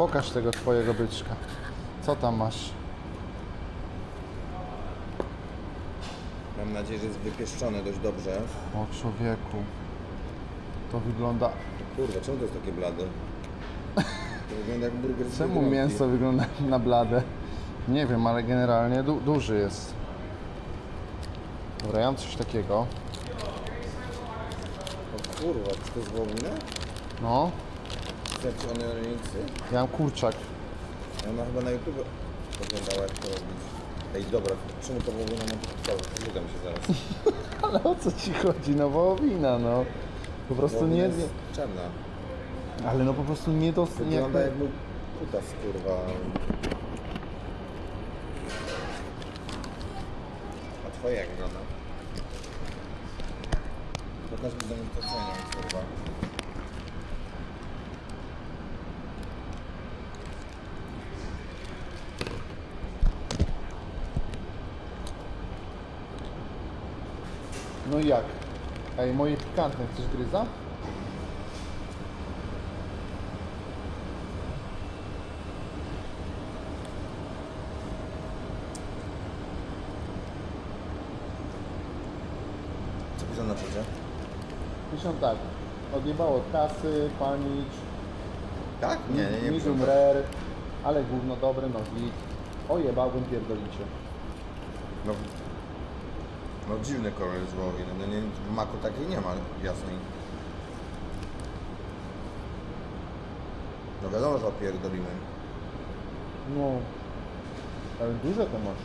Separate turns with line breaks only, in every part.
Pokaż tego twojego byczka. Co tam masz?
Mam nadzieję, że jest wypieszczone dość dobrze.
O człowieku. To wygląda...
Kurwa, czemu to jest takie blade? To wygląda jak burger z
Czemu
Biedronki.
mięso wygląda na blade? Nie wiem, ale generalnie du duży jest. Dobra, ja mam coś takiego.
O kurwa, czy to jest wołowina?
No,
Chcecie one ringsy?
ja mam kurczak.
Ona chyba na YouTube oglądała jak to robić. Ej, dobra, czemu to wołowina ma to Zgadzam się zaraz.
Ale o co ci chodzi? No wołowina, no. Po prostu
Wołowina
nie...
jest czarna.
Ale no po prostu nie dos... nie
Wygląda jak mój kutas, kurwa. A twoje jak wygląda? Pokaż mi do nich to cenią, kurwa.
No i jak? Ej, moje pikantne, chcesz gryza?
Co piszą na czacie?
Piszą tak. Odjebało kasy, panicz,
Tak? Nie, nie, nie
medium rare, ale gówno dobre, no git. Ojebałbym pierdolicie.
No, no dziwny kolor jest. No nie, w maku takiej nie ma jasnej. No wiadomo, że opierdolimy.
No. Ale duże to masz.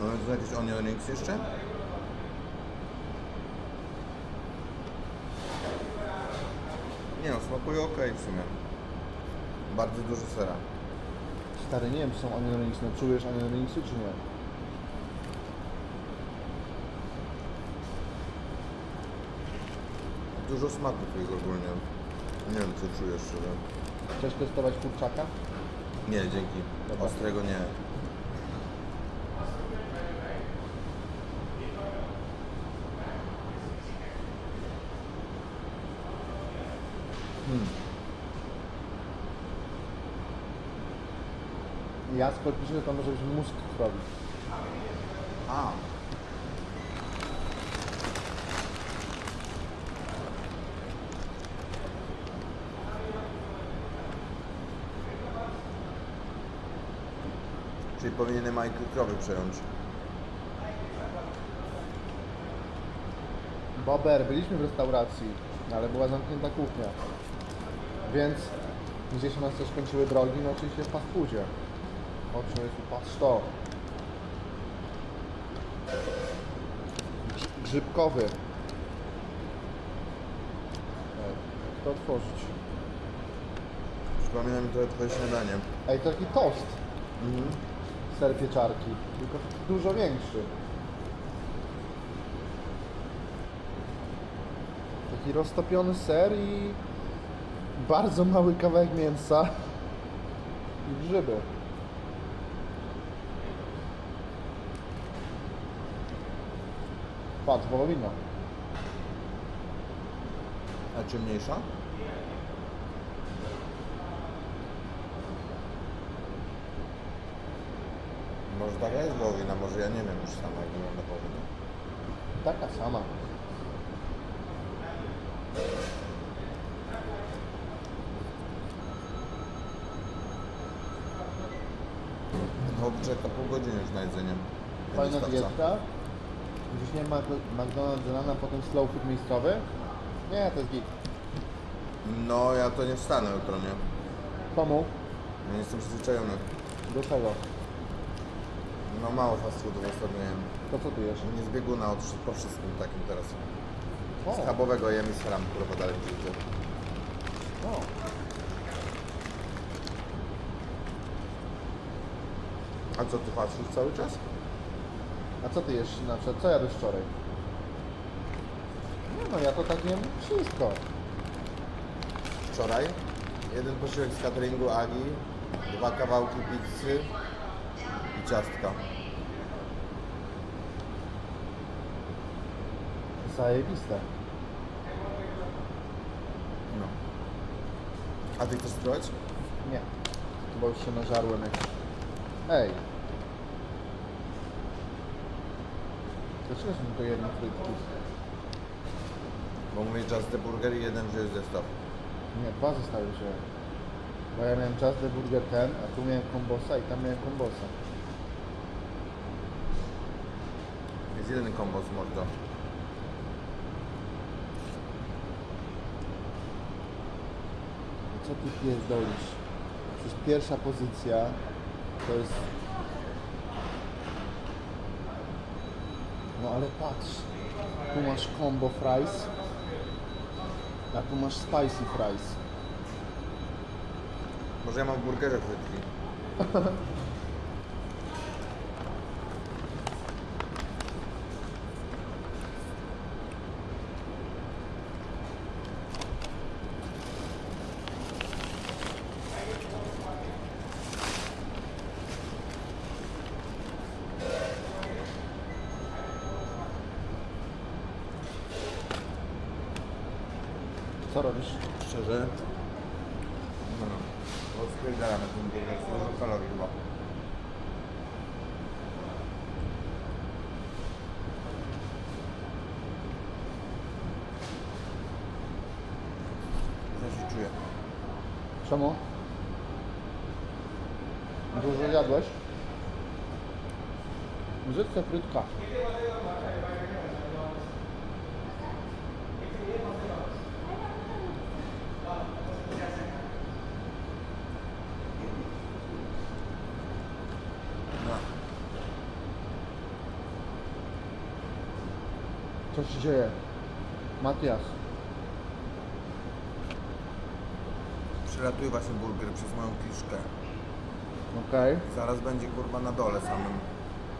No to jakieś onion rings jeszcze? Nie no, smakuje ok w sumie. Bardzo dużo sera.
Stary, nie wiem, czy są onion rings. No czujesz onion ringsy, czy nie?
Dużo smaku tu jest ogólnie. Nie wiem, co czujesz szczerze.
Chcesz testować kurczaka?
Nie, dzięki.
Dobra.
Ostrego nie.
Jasper pisze, że to może być mózg zrobić.
A. powinienem Michael krowy przejąć.
Bober, byliśmy w restauracji, ale była zamknięta kuchnia. Więc gdzieś u nas też kończyły drogi, no oczywiście w fast foodzie. O człowieku, patrz to. Grz- Grzybkowy. Ej, Jak to otworzyć?
Przypomina mi to twoje śniadanie.
Ej, to taki tost. Ser pieczarki, tylko dużo większy. Taki roztopiony ser i bardzo mały kawałek mięsa i grzyby. Patrz, wołowina.
A czy mniejsza? Może taka jest wołowina, może ja nie wiem już sama jak wygląda wołowina.
Taka sama.
Hop czeka pół godziny już na jedzenie.
Fajna
Dostawca.
dietka. Gdzieś nie ma McDonald's rana, potem slow food miejscowy. Nie, to jest git.
No ja to nie wstanę jutro, nie?
Komu?
Ja nie jestem przyzwyczajony.
Do czego?
No mało fast foodów ostatnio jem.
To co ty jesz?
Nie z bieguna od, po wszystkim takim teraz.
O,
Schabowego jem i kurwa dalej w życiu.
o.
A co ty food cały czas?
A co ty jesz na przykład? Co jadłeś wczoraj? Nie no, ja to tak jem wszystko.
Wczoraj jeden posiłek z cateringu Agi, dwa kawałki pizzy ciastka.
Zajebiste.
No. A ty chcesz spróbować?
Nie. Bo już się nażarłem jak... Ej! Dlaczego są tylko jedne frytki?
Bo mówisz Just the Burger i jeden wziąłeś zestaw.
Nie, dwa zostały wziąłem. Bo ja miałem Just the Burger ten, a tu miałem kombosa i tam miałem kombosa.
Jest jeden kombos mordo.
Co ty pierdolisz? Przecież pierwsza pozycja to jest... No ale patrz. Tu masz combo fries, a tu masz spicy fries.
Może ja mam w burgerze frytki.
Co robisz?
Szczerze? No. Spierdalamy ten burger, jest dużo kalorii chyba. Co się czuję?
Czemu? Dużo jadłeś? Zjedz frytka.
No.
Co się dzieje? Matias.
Przelatuje właśnie burger przez moją kiszkę.
Okej.
Zaraz będzie kurwa na dole samym.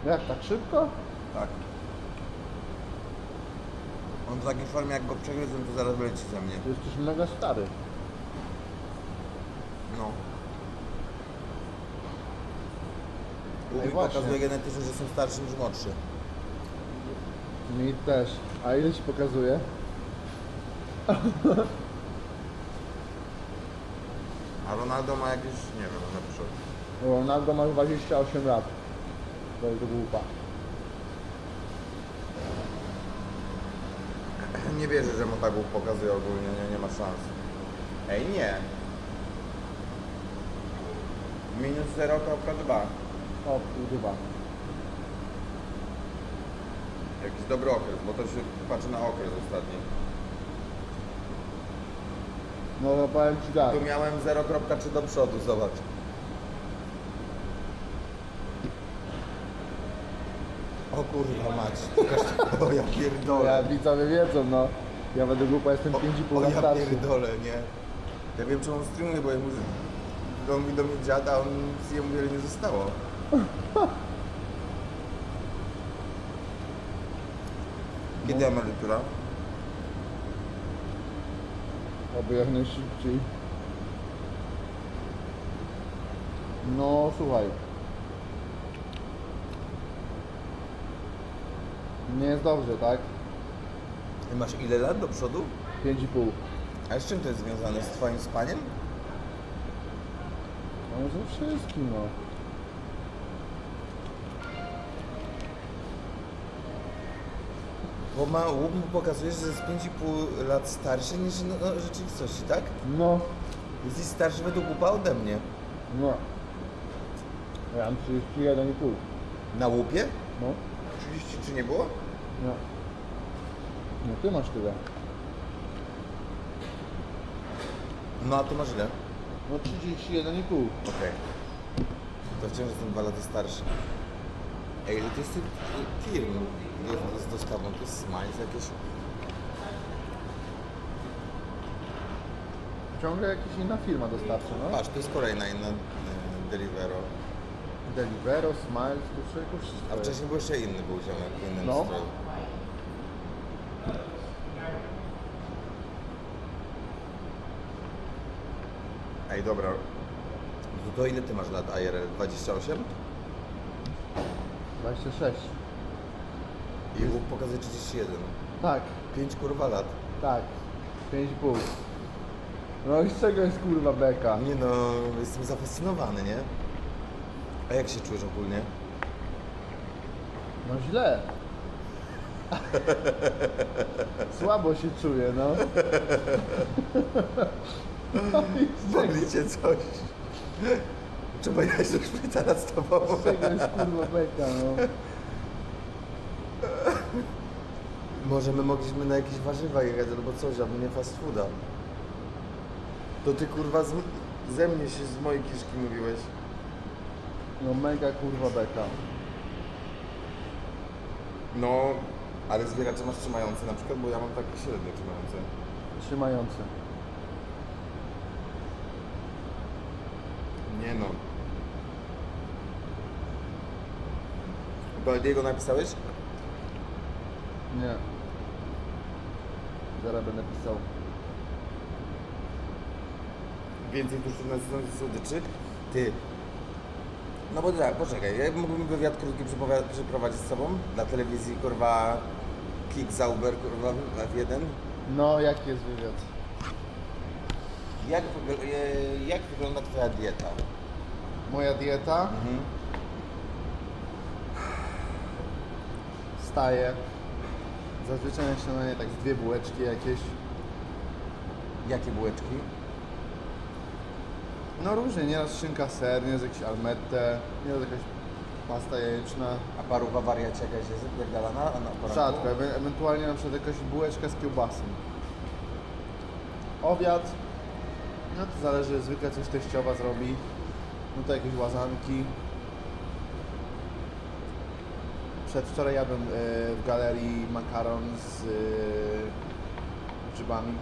Jak tak szybko?
Tak. On w takiej formie jak go przegryzłem to zaraz wyleci ze mnie.
Ty jesteś mega stary.
No. Ubi
właśnie.
pokazuje genetycznie, że są starszy niż młodszy.
Mi też. A ile ci pokazuje?
A Ronaldo ma jakieś, nie wiem, na przykład.
Ronaldo ma 28 lat. To jest głupa.
Nie wierzę, że Motagów pokazuje ogólnie, nie, nie ma szans. Ej, nie. Minus 0.2.
O, kurwa.
Jakiś dobry okres, bo to się patrzy na okres ostatni.
No to powiem ci tak.
Tu miałem 0.3 do przodu, zobacz. O kurwa mać. Pokaż- O ja pierdolę.
Ja widzowie wiedzą, no. Ja będę głupa, jestem 5,5
o,
lat
ja
starszy.
pierdolę, nie. Ja wiem czemu on streamuje, bo ja mu, on mówi do mnie dziada, a on jemu wiele nie zostało. Kiedy emerytura?
Oby jak najszybciej. No słuchaj. Nie jest dobrze, tak?
Ty masz ile lat do przodu?
5,5.
A z czym to jest związane? Z twoim spaniem?
No ze wszystkim, no.
Bo ma, łup mu pokazuje, że jest 5,5 lat starszy niż no, no, rzeczywistości, tak?
No,
Jesteś starszy według łupa ode mnie.
no. Ja mam 31,5.
Na łupie?
No,
33 nie było?
no. No ty masz tyle.
No a ty masz ile?
No 31,5.
Okej. To wciąż jestem dwa lata starszy. Z dostawą? To jest Smiles jakieś?
Ciągle jakaś inna firma dostarcza, no.
Patrz, to jest kolejna inna e, Delivero.
Delivero, Smiles, tu wszystko wszystko
A
jest.
wcześniej był jeszcze inny był ziomek w innym
No.
stroju. Ej, dobra. To ile ty masz lat IRL? 28?
26.
I łup pokazuje 31.
Tak,
5 kurwa lat.
tak. 5,5. No i z czego jest kurwa beka?
Nie no, jestem zafascynowany, nie? A jak się czujesz ogólnie?
No źle. Słabo się czuję, no. no i z czego,
Boli cię coś? Trzeba jechać do szpitala z tobą.
z jest kurwa beka, no.
Może my mogliśmy na jakieś warzywa jechać albo coś, albo nie fast fooda. To ty kurwa z, ze mnie się z mojej kiszki mówiłeś.
No mega kurwa beka.
No, ale zbieracze masz trzymające na przykład, bo ja mam takie średnie trzymające.
Trzymający.
Nie no. Do Ediego napisałeś?
Nie. Zaraz będę pisał.
Więcej tuż na słodyczy? Ty. No bo tak, poczekaj, ja mógłbym wywiad krótki przeprowadzić z tobą dla telewizji, kurwa, Kick Zauber, kurwa, F1.
No, jaki jest wywiad?
Jak, wygl- e, jak wygląda twoja dieta?
Moja dieta?
Mhm.
Wstaję. Zazwyczaj na śniadanie tak z dwie bułeczki jakieś.
Jakie bułeczki?
No różnie, nieraz szynka ser, nieraz jakieś almette, nieraz jakaś pasta jajeczna.
A paruwa wariacie jakaś jest wypierdalana na poranku?
Rzadko, ewe- ewentualnie na przykład jakaś bułeczka z kiełbasą. Obiad, no to zależy, zwykle coś teściowa zrobi. No to jakieś łazanki. Przedwczoraj jadłem e, w galerii makaron z e, grzybami.